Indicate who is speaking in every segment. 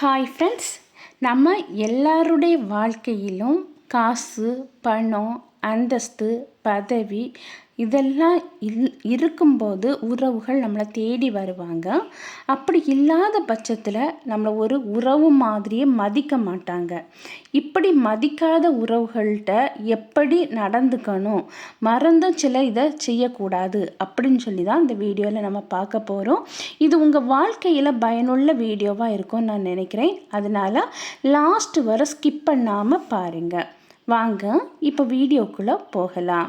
Speaker 1: Hi friends நம்ம எல்லாருடைய வாழ்க்கையிலும் காசு பணம் அந்தஸ்து பதவி இதெல்லாம் இல் இருக்கும்போது உறவுகள் நம்மளை தேடி வருவாங்க. அப்படி இல்லாத பட்சத்தில் நம்மளை ஒரு உறவு மாதிரியே மதிக்க மாட்டாங்க. இப்படி மதிக்காத உறவுகள்கிட்ட எப்படி நடந்துக்கணும்? மறந்தும் சில இதை செய்யக்கூடாது அப்படின்னு சொல்லி தான் இந்த வீடியோவில் நம்ம பார்க்க போகிறோம் இது உங்கள் வாழ்க்கையில் பயனுள்ள வீடியோவாக இருக்கும்னு நான் நினைக்கிறேன். அதனால் லாஸ்ட் வர ஸ்கிப் பண்ணாமல் பாருங்கள் வாங்க இப்போ வீடியோக்குள்ளே போகலாம்.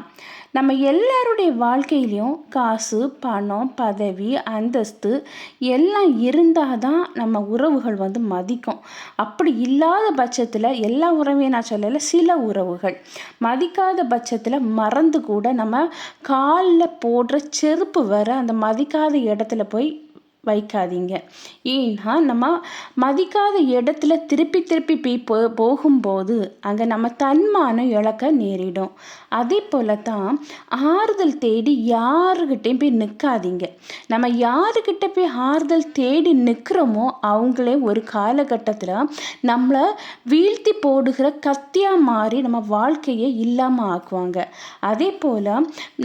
Speaker 1: நம்ம எல்லாருடைய வாழ்க்கையிலையும் காசு பணம் பதவி அந்தஸ்து எல்லாம் இருந்தால் தான் நம்ம உறவுகள் வந்து மதிக்கும். அப்படி இல்லாத பட்சத்தில் எல்லா உறவையும் நான் சொல்லலை சில உறவுகள். மதிக்காத பட்சத்தில் மறந்து கூட நம்ம காலில் போடுற செருப்பு வர அந்த மதிக்காத இடத்துல போய் வைக்காதீங்க. ஏன்னா நம்ம மதிக்காத இடத்துல திருப்பி திருப்பி போய் போ போகும்போது அங்கே நம்ம தன்மானம் இழக்க நேரிடும். அதே போல தான் ஆறுதல் தேடி யாருக்கிட்டையும் போய் நிற்காதீங்க நம்ம யாருக்கிட்ட போய் ஆறுதல் தேடி நிற்கிறோமோ அவங்களே ஒரு காலகட்டத்தில் நம்மளை வீழ்த்தி போடுகிற கத்தியாக மாறி நம்ம வாழ்க்கையை இல்லாமல் ஆக்குவாங்க. அதே போல்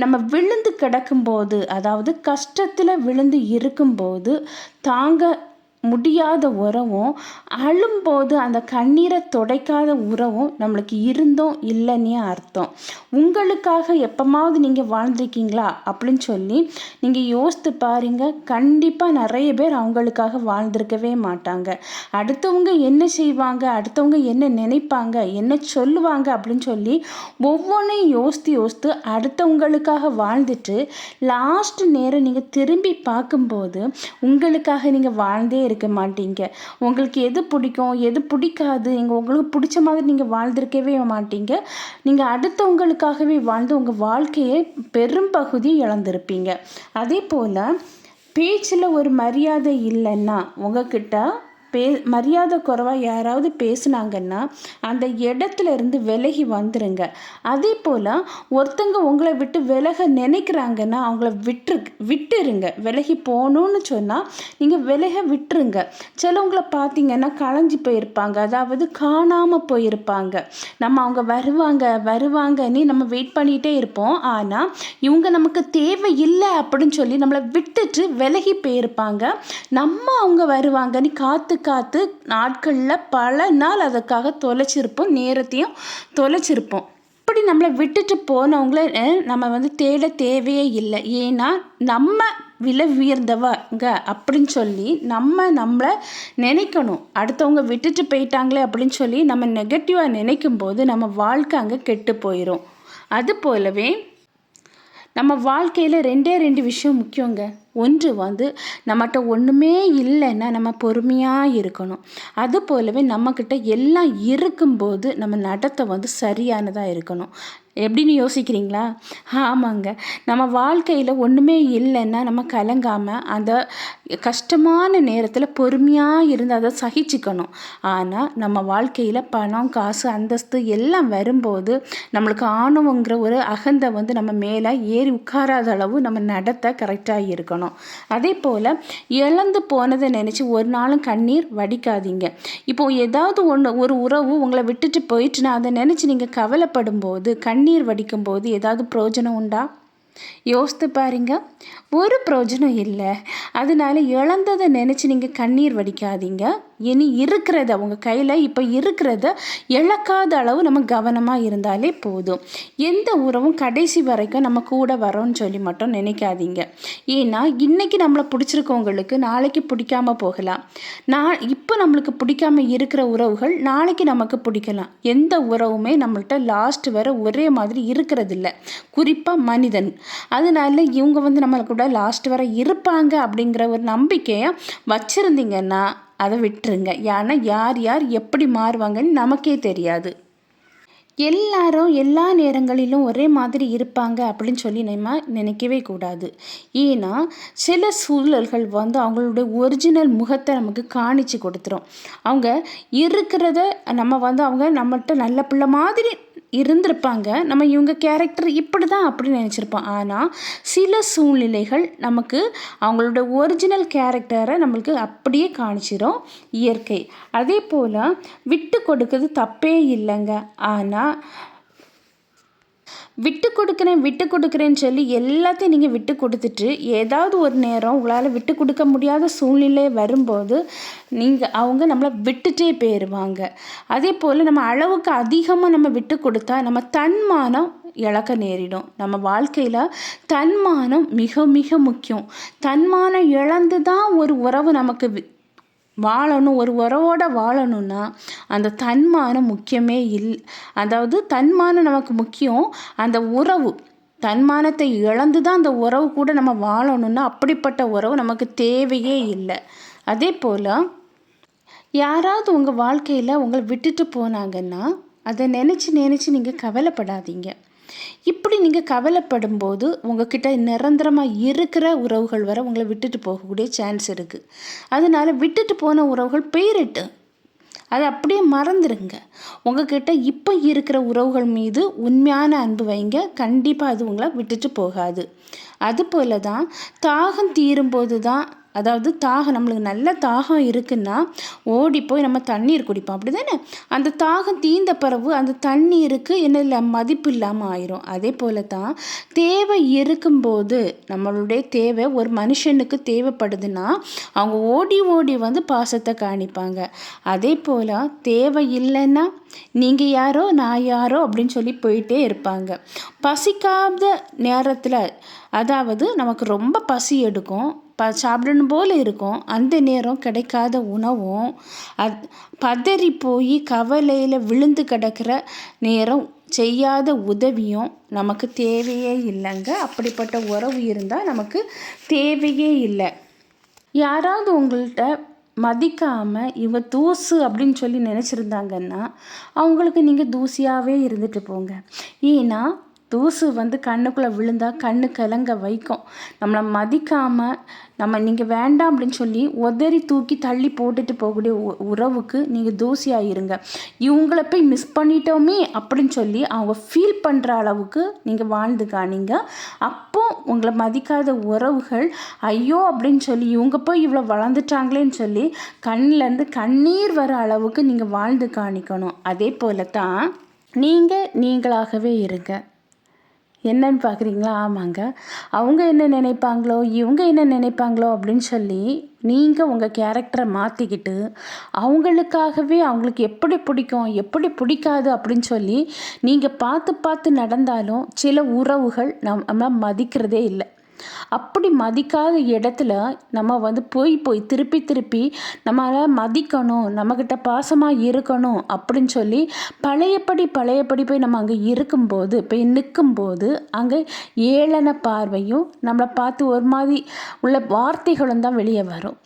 Speaker 1: நம்ம விழுந்து கிடக்கும்போது அதாவது கஷ்டத்தில் விழுந்து இருக்கும்போது போது தாங்க முடியாத உறவும் அழும்போது அந்த கண்ணீரை துடைக்காத உறவும் நம்மளுக்கு இருந்தோம் இல்லைன்னே அர்த்தம். உங்களுக்காக எப்போமாவது நீங்கள் வாழ்ந்திருக்கீங்களா அப்படின்னு சொல்லி நீங்கள் யோசித்து பாருங்க. கண்டிப்பாக நிறைய பேர் அவங்களுக்காக வாழ்ந்திருக்கவே மாட்டாங்க. அடுத்தவங்க என்ன செய்வாங்க? அடுத்தவங்க என்ன நினைப்பாங்க? என்ன சொல்லுவாங்க? அப்படின்னு சொல்லி ஒவ்வொன்றையும் யோசித்து யோசித்து அடுத்தவங்களுக்காக வாழ்ந்துட்டு லாஸ்ட் நேரம் நீங்கள் திரும்பி பார்க்கும்போது உங்களுக்காக நீங்கள் வாழ்ந்தே இருக்க மாட்டீங்க. உங்களுக்கு எது பிடிக்கும் எது பிடிக்காது இங்கே உங்களுக்கு பிடிச்ச மாதிரி நீங்கள் வாழ்ந்திருக்கவே மாட்டீங்க. நீங்கள் அடுத்தவங்களுக்காகவே வாழ்ந்து உங்கள் வாழ்க்கையை பெரும்பகுதி இழந்திருப்பீங்க. அதே போல் பேச்சில் ஒரு மரியாதை இல்லைன்னா உங்ககிட்ட பே மரியாதை குறைவாக யாராவது பேசுனாங்கன்னா அந்த இடத்துல இருந்து விலகி வந்துடுங்க அதே போல் ஒருத்தங்க உங்களை விட்டு விலக நினைக்கிறாங்கன்னா அவங்கள விட்டுரு விட்டுருங்க. விலகி போகணுன்னு சொன்னால் நீங்கள் விலக விட்டுருங்க. சிலவங்களை பார்த்தீங்கன்னா களைஞ்சி போயிருப்பாங்க. அதாவது காணாமல் போயிருப்பாங்க. நம்ம அவங்க வருவாங்க வருவாங்கன்னு நம்ம வெயிட் பண்ணிகிட்டே இருப்போம். ஆனால் இவங்க நமக்கு தேவை இல்லை அப்படின்னு சொல்லி நம்மளை விட்டுட்டு விலகி போயிருப்பாங்க. நம்ம அவங்க வருவாங்கன்னு காத்து காத்து நாட்களில் பல நாள் அதுக்காக தொலைச்சிருப்போம் நேரத்தையும் தொலைச்சிருப்போம். இப்படி நம்மளை விட்டுட்டு போனவங்கள நம்ம வந்து தேட தேவையே இல்லை. ஏன்னா நம்ம விலை உயர்ந்தவங்க அப்படின்னு சொல்லி நம்ம நம்மளை நினைக்கணும். அடுத்தவங்க விட்டுட்டு போயிட்டாங்களே அப்படின்னு சொல்லி நம்ம நெகட்டிவாக நினைக்கும் போது நம்ம வாழ்க்கை அங்கே கெட்டு போயிடும் அது போலவே நம்ம வாழ்க்கையில் ரெண்டே ரெண்டு விஷயம் முக்கியங்க. ஒன்று வந்து நம்மகிட்ட ஒன்றுமே இல்லைன்னா நம்ம பொறுமையாக இருக்கணும். அது போலவே நம்மக்கிட்ட எல்லாம் இருக்கும்போது நம்ம நடத்தை வந்து சரியானதாக இருக்கணும். எப்படின்னு யோசிக்கிறீங்களா? ஆமாங்க. நம்ம வாழ்க்கையில் ஒன்றுமே இல்லைன்னா நம்ம கலங்காமல் அந்த கஷ்டமான நேரத்தில் பொறுமையாக இருந்து அதை சகிச்சுக்கணும். ஆனால் நம்ம வாழ்க்கையில் பணம் காசு அந்தஸ்து எல்லாம் வரும்போது நம்மளுக்கு ஆணவங்கிற ஒரு அகந்தை வந்து நம்ம மேலே ஏறி உட்காராத அளவு நம்ம நடத்த கரெக்டாக இருக்கணும். அதே போல் இழந்து போனதை நினச்சி ஒரு நாளும் கண்ணீர் வடிக்காதீங்க. இப்போது ஏதாவது ஒன்று ஒரு உறவு உங்களை விட்டுட்டு போயிட்டுனா அதை நினச்சி நீங்கள் கவலைப்படும் போது கண்ணீர் வடிக்கும் போது ஏதாவது பிரயோஜனம் உண்டா? யோசித்து பாருங்க. ஒரு பிரயோஜனம் இல்லை. அதனால இழந்ததை நினச்சி நீங்கள் கண்ணீர் வடிக்காதீங்க. இனி இருக்கிறத உங்கள் கையில் இப்போ இருக்கிறத இழக்காத அளவு நம்ம கவனமாக இருந்தாலே போதும். எந்த உறவும் கடைசி வரைக்கும் நம்ம கூட வரோன்னு சொல்லி மட்டும் நினைக்காதீங்க. ஏன்னா இன்றைக்கி நம்மளை பிடிச்சிருக்கவங்களுக்கு நாளைக்கு பிடிக்காம போகலாம். நான் இப்போ நம்மளுக்கு பிடிக்காம இருக்கிற உறவுகள் நாளைக்கு நமக்கு பிடிக்கலாம். எந்த உறவுமே நம்மள்கிட்ட லாஸ்ட் வர ஒரே மாதிரி இருக்கிறதில்ல. குறிப்பாக மனிதன். அதனால இவங்க வந்து நம்மளுக்கு கூட லாஸ்ட் வர இருப்பாங்க அப்படிங்கிற ஒரு நம்பிக்கையை வச்சுருந்தீங்கன்னா அதை விட்டுருங்க. ஏன்னா யார் யார் எப்படி மாறுவாங்கன்னு நமக்கே தெரியாது. எல்லாரும் எல்லா நேரங்களிலும் ஒரே மாதிரி இருப்பாங்க அப்படின்னு சொல்லி நம்ம நினைக்கவே கூடாது. ஏன்னா சில சூழல்கள் வந்து அவங்களுடைய ஒரிஜினல் முகத்தை நமக்கு காணிச்சு கொடுத்துரும். அவங்க இருக்கிறத நம்ம வந்து அவங்க நம்மகிட்ட நல்ல பிள்ளை மாதிரி இருந்திருப்பாங்க. நம்ம இவங்க கேரக்டர் இப்படி தான் அப்படின்னு நினச்சிருப்போம். ஆனால் சில சூழ்நிலைகள் நமக்கு அவங்களோட ஒரிஜினல் கேரக்டரை நம்மளுக்கு அப்படியே காணிச்சிரும் இயற்கை. அதே போல் விட்டு கொடுக்கிறது தப்பே இல்லைங்க. ஆனால் விட்டு கொடுக்குறேன் விட்டு கொடுக்குறேன்னு சொல்லி எல்லாத்தையும் நீங்கள் விட்டு கொடுத்துட்டு ஏதாவது ஒரு நேரம் உங்களால் விட்டு கொடுக்க முடியாத சூழ்நிலை வரும்போது நீங்கள் அவங்க நம்மளை விட்டுட்டே போயிடுவாங்க அதே போல் நம்ம அளவுக்கு அதிகமாக நம்ம விட்டு கொடுத்தா நம்ம தன்மானம் இழக்க நேரிடும். நம்ம வாழ்க்கையில் தன்மானம் மிக மிக முக்கியம். தன்மானம் இழந்து தான் ஒரு உறவு நமக்கு வாழணும் ஒரு உறவோட வாழணும்னா அந்த தன்மானம் முக்கியமே இல் அதாவது தன்மானம் நமக்கு முக்கியம். அந்த உறவு தன்மானத்தை இழந்து தான் அந்த உறவு கூட நம்ம வாழணும்னா அப்படிப்பட்ட உறவு நமக்கு தேவையே இல்லை. அதே போல் யாராவது உங்கள் வாழ்க்கையில் உங்களை விட்டுட்டு போனாங்கன்னா அதை நினச்சி நினச்சி நீங்கள் கவலைப்படாதீங்க. இப்படி நீங்கள் கவலைப்படும் போது உங்ககிட்ட நிரந்தரமாக இருக்கிற உறவுகள் வர உங்களை விட்டுட்டு போகக்கூடிய சான்ஸ் இருக்குது அதனால் விட்டுட்டு போன உறவுகள் போயிரட்டு அதை அப்படியே மறந்துடுங்க உங்ககிட்ட இப்போ இருக்கிற உறவுகள் மீது உண்மையான அன்பு வைங்க. கண்டிப்பாக அது உங்களை விட்டுட்டு போகாது. அதுபோல தான் தாகம் தீரும்போது தான் அதாவது தாகம் நம்மளுக்கு நல்ல தாகம் இருக்குன்னா ஓடி போய் நம்ம தண்ணீர் குடிப்போம். அப்படி தானே அந்த தாகம் தீந்த பிறகு அந்த தண்ணீருக்கு என்ன இல்லை மதிப்பு இல்லாமல் ஆயிரும். அதே போல தான் தேவை இருக்கும்போது நம்மளுடைய தேவை ஒரு மனுஷனுக்கு தேவைப்படுதுன்னா அவங்க ஓடி ஓடி வந்து பாசத்தை காணிப்பாங்க. அதே போல் தேவை இல்லைன்னா நீங்கள் யாரோ நான் யாரோ அப்படின்னு சொல்லி போயிட்டே இருப்பாங்க. பசிக்காத நேரத்தில் அதாவது நமக்கு ரொம்ப பசி எடுக்கும். ப சாப்பிடணும் போல் இருக்கும். அந்த நேரம் கிடைக்காத உணவும் அத் பதறி போய் கவலையில் விழுந்து கிடக்கிற நேரம் செய்யாத உதவியும் நமக்கு தேவையே இல்லைங்க. அப்படிப்பட்ட உறவு இருந்தால் நமக்கு தேவையே இல்லை. யாராவது உங்கள்கிட்ட மதிக்காமல் இவங்க தூசு அப்படின்னு சொல்லி நினச்சிருந்தாங்கன்னா அவங்களுக்கு நீங்கள் தூசியாகவே இருந்துட்டு போங்க. ஏன்னா தூசு வந்து கண்ணுக்குள்ளே விழுந்தால் கண்ணு கலங்க வைக்கும். நம்மளை மதிக்காமல் நம்ம நீங்கள் வேண்டாம் அப்படின்னு சொல்லி உதறி தூக்கி தள்ளி போட்டுட்டு போகக்கூடிய உறவுக்கு நீங்கள் தூசியாக இருங்க இவங்கள போய் மிஸ் பண்ணிட்டோமே அப்படின்னு சொல்லி அவங்க ஃபீல் பண்ணுற அளவுக்கு நீங்கள் வாழ்ந்து காணிங்க. அப்போ உங்களை மதிக்காத உறவுகள் ஐயோ அப்படின்னு சொல்லி இவங்க போய் இவ்வளோ வளர்ந்துட்டாங்களேன்னு சொல்லி கண்ணிலேருந்து கண்ணீர் வர அளவுக்கு நீங்கள் வாழ்ந்து காணிக்கணும். அதே போல தான் நீங்கள் நீங்களாகவே இருங்க. என்னன்னு பார்க்குறீங்களா ஆமாங்க. அவங்க என்ன நினைப்பாங்களோ இவங்க என்ன நினைப்பாங்களோ அப்படின்னு சொல்லி நீங்கள் உங்கள் கேரக்டரை மாற்றிக்கிட்டு அவங்களுக்காகவே அவங்களுக்கு எப்படி பிடிக்கும் எப்படி பிடிக்காது அப்படின்னு சொல்லி நீங்கள் பார்த்து பார்த்து நடந்தாலும் சில உறவுகள் நம்ம மதிக்கிறதே இல்லை. அப்படி மதிக்காத இடத்துல நம்ம வந்து போய் போய் திருப்பி திருப்பி நம்மளை மதிக்கணும் நம்மக்கிட்ட பாசமாக இருக்கணும் அப்படின்னு சொல்லி பழையபடி பழையபடி போய் நம்ம அங்கே இருக்கும்போது போய் நிற்கும்போது அங்கே ஏளன பார்வையும் நம்மளை பார்த்து ஒரு மாதிரி உள்ள வார்த்தைகளும் தான் வெளியே வரும்.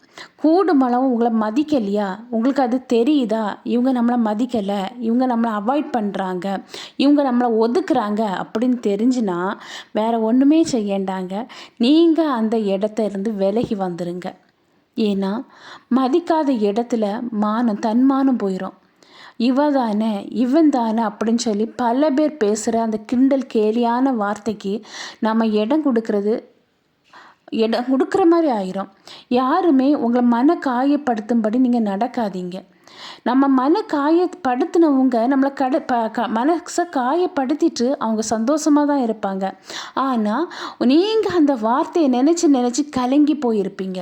Speaker 1: கூடுமளவு உங்களை மதிக்கலையா? உங்களுக்கு அது தெரியுதா? இவங்க நம்மளை மதிக்கலை. இவங்க நம்மளை அவாய்ட் பண்ணுறாங்க இவங்க நம்மளை ஒதுக்குறாங்க அப்படின்னு தெரிஞ்சுனா வேறு ஒன்றுமே செய்யண்டாங்க. நீங்கள் அந்த இடத்த இருந்து விலகி வந்துடுங்க ஏன்னா மதிக்காத இடத்துல மானம் தன்மானம் போயிடும் இவ தானே இவன் தானே அப்படின்னு சொல்லி பல பேர் பேசுகிற அந்த கிண்டல் கேலியான வார்த்தைக்கு நம்ம இடம் கொடுக்கறது இடம் கொடுக்குற மாதிரி ஆயிரும். யாருமே உங்களை மன காயப்படுத்தும்படி நீங்கள் நடக்காதீங்க. நம்ம மன காயப்படுத்தினவங்க நம்மளை கட ப க மனசை காயப்படுத்திட்டு அவங்க சந்தோஷமாக தான் இருப்பாங்க. ஆனால் நீங்கள் அந்த வார்த்தையை நினச்சி நினச்சி கலங்கி போயிருப்பீங்க.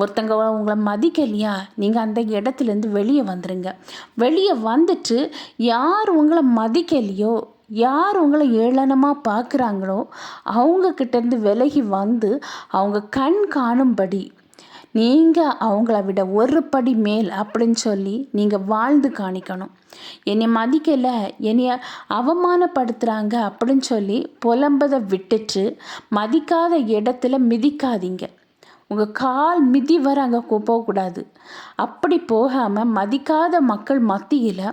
Speaker 1: ஒருத்தங்க உங்களை மதிக்கலையா? நீங்கள் அந்த இடத்துலேருந்து வெளியே வந்துடுங்க வெளியே வந்துட்டு யார் உங்களை மதிக்கலையோ யார் உங்களை ஏளனமாக பார்க்குறாங்களோ அவங்கக்கிட்டேருந்து விலகி வந்து அவங்க கண் காணும்படி நீங்கள் அவங்கள விட ஒரு படி மேல் அப்படின்னு சொல்லி நீங்கள் வாழ்ந்து காணிக்கணும். என்னை மதிக்கலை என்னைய அவமானப்படுத்துகிறாங்க அப்படின்னு சொல்லி புலம்பதை விட்டுட்டு மதிக்காத இடத்துல மிதிக்காதீங்க. உங்கள் கால் மிதி வர அங்கே போகக்கூடாது. அப்படி போகாமல் மதிக்காத மக்கள் மத்தியில்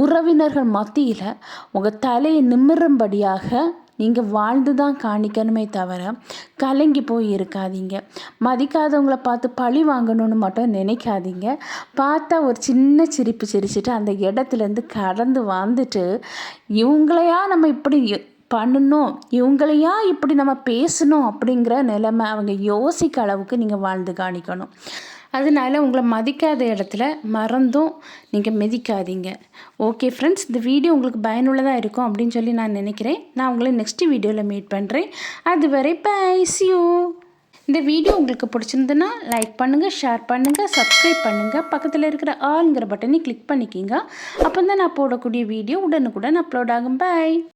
Speaker 1: உறவினர்கள் மத்தியில் உங்கள் தலையை நிமிரும்படியாக நீங்கள் வாழ்ந்து தான் காணிக்கணுமே தவிர கலங்கி போய் இருக்காதீங்க. மதிக்காதவங்கள பார்த்து பழி வாங்கணும்னு மட்டும் நினைக்காதீங்க. பார்த்தா ஒரு சின்ன சிரிப்பு சிரிச்சுட்டு அந்த இடத்துலேருந்து கடந்து வந்துட்டு இவங்களையா நம்ம இப்படி பண்ணணும். இவங்களையா இப்படி நம்ம பேசணும் அப்படிங்கிற நிலைமை அவங்க யோசிக்க அளவுக்கு நீங்கள் வாழ்ந்து காணிக்கணும். அதனால உங்களை மதிக்காத இடத்துல மறந்தும் நீங்கள் மிதிக்காதீங்க. ஓகே ஃப்ரெண்ட்ஸ் இந்த வீடியோ உங்களுக்கு பயனுள்ளதாக இருக்கும் அப்படின்னு சொல்லி நான் நினைக்கிறேன். நான் உங்களை நெக்ஸ்ட் வீடியோவில் மீட் பண்ணுறேன் அதுவரை பைசியூ இந்த வீடியோ உங்களுக்கு பிடிச்சிருந்துன்னா லைக் பண்ணுங்கள் ஷேர் பண்ணுங்கள் சப்ஸ்கிரைப் பண்ணுங்கள் பக்கத்தில் இருக்கிற ஆளுங்கிற பட்டனை கிளிக் பண்ணிக்கிங்க. அப்போ தான் நான் போடக்கூடிய வீடியோ உடனுக்குடன் அப்லோட் ஆகும். பாய்